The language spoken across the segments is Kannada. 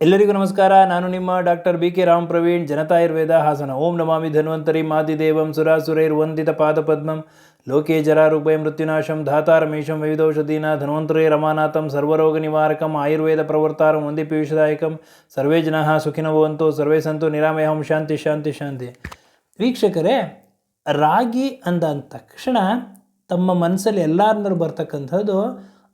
ಎಲ್ಲರಿಗೂ ನಮಸ್ಕಾರ. ನಾನು ನಿಮ್ಮ doctor B K Ram Praveen ಜನತಾಯುರ್ವೇದ Hassan. ಓಂ ನಮಾಮಿ ಧನ್ವಂತರಿ ಮಾದಿದೇವಂ ಸುರಾಸುರೈರ್ವಂದಿತ ಪಾದಪದ್ಮಂ, ಲೋಕೆ ಜರಾರೂಪೈ ಮೃತ್ಯುನಾಶಂ ಧಾತಾರಮೇಶಂ ವಿವಿಧೌಷಧೀನ, ಧನ್ವಂತರೇ ರಮಾನಾಥಂ, ಸರ್ವರೋಗ ನಿವಾರಕಂ, ಆಯುರ್ವೇದ ಪ್ರವರ್ತಾರಂ ವಂದಿ ಪೀಯೂಷದಾಯಕಂ, ಸರ್ವೇ ಜನಃ ಸುಖಿನವಂತು ಸರ್ವೇ ಸಂತು ನಿರಾಮಯಂ, ಶಾಂತಿ ಶಾಂತಿ ಶಾಂತಿ. ವೀಕ್ಷಕರೇ, ರಾಗಿ ಅಂದ ತಕ್ಷಣ ತಮ್ಮ ಮನಸ್ಸಲ್ಲಿ ಎಲ್ಲರನ್ನೂ ಬರ್ತಕ್ಕಂಥದ್ದು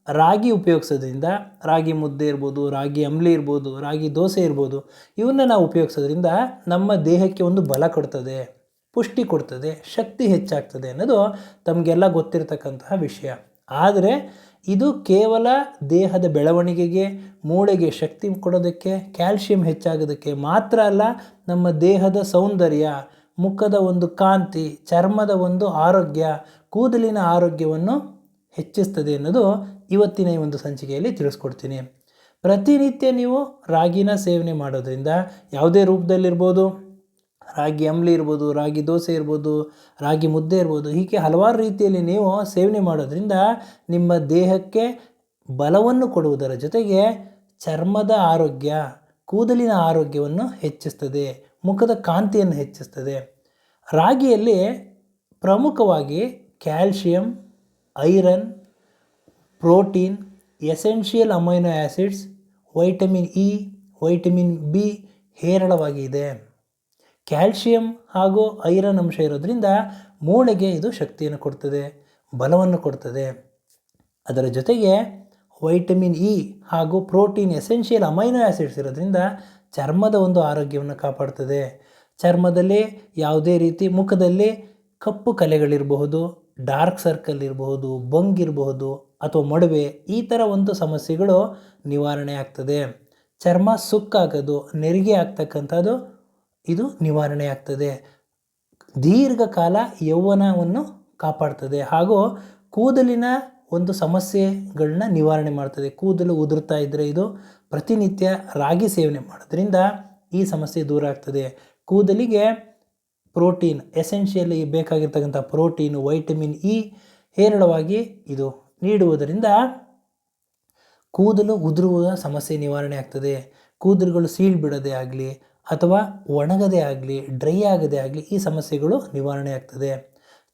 ರಾಗಿ ಉಪಯೋಗಿಸೋದ್ರಿಂದ ರಾಗಿ ಮುದ್ದೆ ಇರ್ಬೋದು, ರಾಗಿ ಅಂಬ್ಲಿ ಇರ್ಬೋದು, ರಾಗಿ ದೋಸೆ ಇರ್ಬೋದು ಇವನ್ನ ನಾವು ಉಪಯೋಗಿಸೋದ್ರಿಂದ ನಮ್ಮ ದೇಹಕ್ಕೆ ಒಂದು ಬಲ ಕೊಡ್ತದೆ, ಪುಷ್ಟಿ ಕೊಡ್ತದೆ, ಶಕ್ತಿ ಹೆಚ್ಚಾಗ್ತದೆ ಅನ್ನೋದು ತಮಗೆಲ್ಲ ಗೊತ್ತಿರತಕ್ಕಂತಹ ವಿಷಯ. ಆದರೆ ಇದು ಕೇವಲ ದೇಹದ ಬೆಳವಣಿಗೆಗೆ, ಮೂಳೆಗೆ ಶಕ್ತಿ ಕೊಡೋದಕ್ಕೆ, ಕ್ಯಾಲ್ಶಿಯಂ ಹೆಚ್ಚಾಗೋದಕ್ಕೆ ಮಾತ್ರ ಅಲ್ಲ, ನಮ್ಮ ದೇಹದ ಸೌಂದರ್ಯ, ಮುಖದ ಒಂದು ಕಾಂತಿ, ಚರ್ಮದ ಒಂದು ಆರೋಗ್ಯ, ಕೂದಲಿನ ಆರೋಗ್ಯವನ್ನು ಹೆಚ್ಚಿಸ್ತದೆ ಅನ್ನೋದು ಇವತ್ತಿನ ಈ ಒಂದು ಸಂಚಿಕೆಯಲ್ಲಿ ತಿಳಿಸ್ಕೊಡ್ತೀನಿ. ಪ್ರತಿನಿತ್ಯ ನೀವು ರಾಗಿನ ಸೇವನೆ ಮಾಡೋದ್ರಿಂದ ಯಾವುದೇ ರೂಪದಲ್ಲಿರ್ಬೋದು, ರಾಗಿ ಅಂಬ್ಲಿ ಇರ್ಬೋದು, ರಾಗಿ ದೋಸೆ ಇರ್ಬೋದು, ರಾಗಿ ಮುದ್ದೆ ಇರ್ಬೋದು, ಹೀಗೆ ಹಲವಾರು ರೀತಿಯಲ್ಲಿ ನೀವು ಸೇವನೆ ಮಾಡೋದ್ರಿಂದ ನಿಮ್ಮ ದೇಹಕ್ಕೆ ಬಲವನ್ನು ಕೊಡುವುದರ ಜೊತೆಗೆ ಚರ್ಮದ ಆರೋಗ್ಯ, ಕೂದಲಿನ ಆರೋಗ್ಯವನ್ನು ಹೆಚ್ಚಿಸ್ತದೆ, ಮುಖದ ಕಾಂತಿಯನ್ನು ಹೆಚ್ಚಿಸ್ತದೆ. ರಾಗಿಯಲ್ಲಿ ಪ್ರಮುಖವಾಗಿ calcium iron, protein, essential amino acids vitamin E, vitamin B ಹೇರಳವಾಗಿದೆ. ಕ್ಯಾಲ್ಶಿಯಂ ಹಾಗೂ ಐರನ್ ಅಂಶ ಇರೋದ್ರಿಂದ ಮೂಳೆಗೆ ಇದು ಶಕ್ತಿಯನ್ನು ಕೊಡ್ತದೆ, ಬಲವನ್ನು ಕೊಡ್ತದೆ. ಅದರ ಜೊತೆಗೆ ವೈಟಮಿನ್ ಇ ಹಾಗೂ ಪ್ರೋಟೀನ್, ಎಸೆನ್ಷಿಯಲ್ ಅಮೈನೋ ಆ್ಯಸಿಡ್ಸ್ ಇರೋದ್ರಿಂದ ಚರ್ಮದ ಒಂದು ಆರೋಗ್ಯವನ್ನು ಕಾಪಾಡ್ತದೆ. ಚರ್ಮದಲ್ಲಿ ಯಾವುದೇ ರೀತಿ ಮುಖದಲ್ಲಿ ಕಪ್ಪು ಕಲೆಗಳಿರಬಹುದು ಡಾರ್ಕ್ ಸರ್ಕಲ್ ಇರಬಹುದು ಬಂಗಿರಬಹುದು ಅಥವಾ ಮೊಡವೆ, ಈ ಥರ ಒಂದು ಸಮಸ್ಯೆಗಳು ನಿವಾರಣೆ ಆಗ್ತದೆ. ಚರ್ಮ ಸುಕ್ಕಾಗೋದು ನೆರಿಗೆ ಆಗ್ತಕ್ಕಂಥದ್ದು ಇದು ನಿವಾರಣೆ ಆಗ್ತದೆ. ದೀರ್ಘಕಾಲ ಯೌವನವನ್ನು ಕಾಪಾಡ್ತದೆ ಹಾಗೂ ಕೂದಲಿನ ಒಂದು ಸಮಸ್ಯೆಗಳನ್ನ ನಿವಾರಣೆ ಮಾಡ್ತದೆ. ಕೂದಲು ಉದುರ್ತಾ ಇದ್ದರೆ ಇದು ಪ್ರತಿನಿತ್ಯ ರಾಗಿ ಸೇವನೆ ಮಾಡೋದ್ರಿಂದ ಈ ಸಮಸ್ಯೆ ದೂರ ಆಗ್ತದೆ. ಕೂದಲಿಗೆ ಪ್ರೋಟೀನ್ ಎಸೆನ್ಷಿಯಲಿ ಬೇಕಾಗಿರ್ತಕ್ಕಂಥ ಪ್ರೋಟೀನು ವೈಟಮಿನ್ ಇ ಹೇರಳವಾಗಿ ಇದು ನೀಡುವುದರಿಂದ ಕೂದಲು ಉದುರುವ ಸಮಸ್ಯೆ ನಿವಾರಣೆ ಆಗ್ತದೆ. ಕೂದಲುಗಳು ಸೀಳ್ ಬಿಡದೆ ಆಗಲಿ ಅಥವಾ ಒಣಗದೇ ಆಗಲಿ ಡ್ರೈ ಆಗದೇ ಆಗಲಿ ಈ ಸಮಸ್ಯೆಗಳು ನಿವಾರಣೆ ಆಗ್ತದೆ.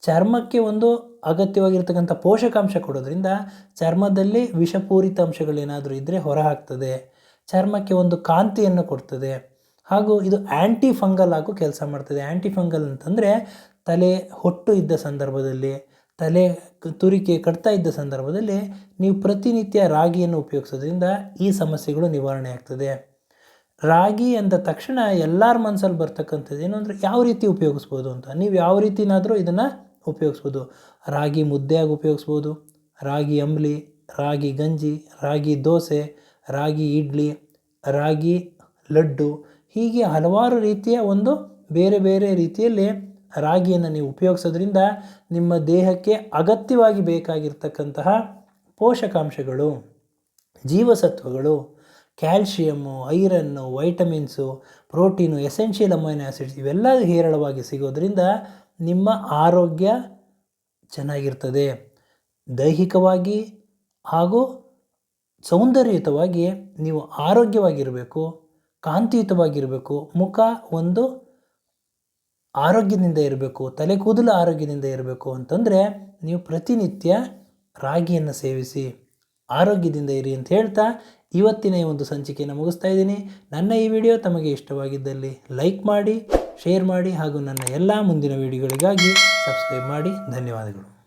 ಚರ್ಮಕ್ಕೆ ಒಂದು ಅಗತ್ಯವಾಗಿರ್ತಕ್ಕಂಥ ಪೋಷಕಾಂಶ ಕೊಡೋದ್ರಿಂದ ಚರ್ಮದಲ್ಲಿ ವಿಷಪೂರಿತ ಅಂಶಗಳೇನಾದರೂ ಇದ್ದರೆ ಹೊರಹಾಕ್ತದೆ. ಚರ್ಮಕ್ಕೆ ಒಂದು ಕಾಂತಿಯನ್ನು ಕೊಡ್ತದೆ. ಹಾಗೂ ಇದು ಆ್ಯಂಟಿ ಫಂಗಲ್ ಆಗು ಕೆಲಸ ಮಾಡ್ತದೆ. ಆ್ಯಂಟಿ ಫಂಗಲ್ ಅಂತಂದರೆ ತಲೆ ಹೊಟ್ಟು ಇದ್ದ ಸಂದರ್ಭದಲ್ಲಿ, ತಲೆ ತುರಿಕೆ ಕಟ್ತಾ ಇದ್ದ ಸಂದರ್ಭದಲ್ಲಿ ನೀವು ಪ್ರತಿನಿತ್ಯ ರಾಗಿಯನ್ನು ಉಪಯೋಗಿಸೋದ್ರಿಂದ ಈ ಸಮಸ್ಯೆಗಳು ನಿವಾರಣೆ ಆಗ್ತದೆ. ರಾಗಿ ಅಂದ ತಕ್ಷಣ ಎಲ್ಲರ ಮನಸ್ಸಲ್ಲಿ ಬರ್ತಕ್ಕಂಥದ್ದು ಏನು ಅಂದರೆ ಯಾವ ರೀತಿ ಉಪಯೋಗಿಸ್ಬೋದು ಅಂತ. ನೀವು ಯಾವ ರೀತಿನಾದರೂ ಇದನ್ನು ಉಪಯೋಗಿಸ್ಬೋದು. ರಾಗಿ ಮುದ್ದೆಯಾಗಿ ಉಪಯೋಗಿಸ್ಬೋದು, ರಾಗಿ ಅಂಬ್ಲಿ, ರಾಗಿ ಗಂಜಿ, ರಾಗಿ ದೋಸೆ, ರಾಗಿ ಇಡ್ಲಿ, ರಾಗಿ ಲಡ್ಡು ಹೀಗೆ ಹಲವಾರು ರೀತಿಯ ಒಂದು ಬೇರೆ ಬೇರೆ ರೀತಿಯಲ್ಲಿ ರಾಗಿಯನ್ನು ನೀವು ಉಪಯೋಗಿಸೋದ್ರಿಂದ ನಿಮ್ಮ ದೇಹಕ್ಕೆ ಅಗತ್ಯವಾಗಿ ಬೇಕಾಗಿರ್ತಕ್ಕಂತಹ ಪೋಷಕಾಂಶಗಳು, ಜೀವಸತ್ವಗಳು calcium iron vitamins protein essential amino acids ಇವೆಲ್ಲ ಹೇರಳವಾಗಿ ಸಿಗೋದರಿಂದ ನಿಮ್ಮ ಆರೋಗ್ಯ ಚೆನ್ನಾಗಿರ್ತದೆ. ದೈಹಿಕವಾಗಿ ಹಾಗೂ ಸೌಂದರ್ಯಯುತವಾಗಿ ನೀವು ಆರೋಗ್ಯವಾಗಿರಬೇಕು. ಕಾಂತಿಯುತವಾಗಿರಬೇಕು, ಮುಖ ಒಂದು ಆರೋಗ್ಯದಿಂದ ಇರಬೇಕು, ತಲೆ ಕೂದಲು ಆರೋಗ್ಯದಿಂದ ಇರಬೇಕು ಅಂತಂದರೆ ನೀವು ಪ್ರತಿನಿತ್ಯ ರಾಗಿಯನ್ನು ಸೇವಿಸಿ, ಆರೋಗ್ಯದಿಂದ ಇರಿ ಅಂತ ಹೇಳ್ತಾ ಇವತ್ತಿನ ಈ ಒಂದು ಸಂಚಿಕೆಯನ್ನು ಮುಗಿಸ್ತಾ ಇದ್ದೀನಿ. ನನ್ನ ಈ ವಿಡಿಯೋ ತಮಗೆ ಇಷ್ಟವಾಗಿದ್ದಲ್ಲಿ ಲೈಕ್ ಮಾಡಿ, ಶೇರ್ ಮಾಡಿ ಹಾಗೂ ನನ್ನ ಎಲ್ಲ ಮುಂದಿನ ವಿಡಿಯೋಗಳಿಗಾಗಿ ಸಬ್ಸ್ಕ್ರೈಬ್ ಮಾಡಿ. ಧನ್ಯವಾದಗಳು.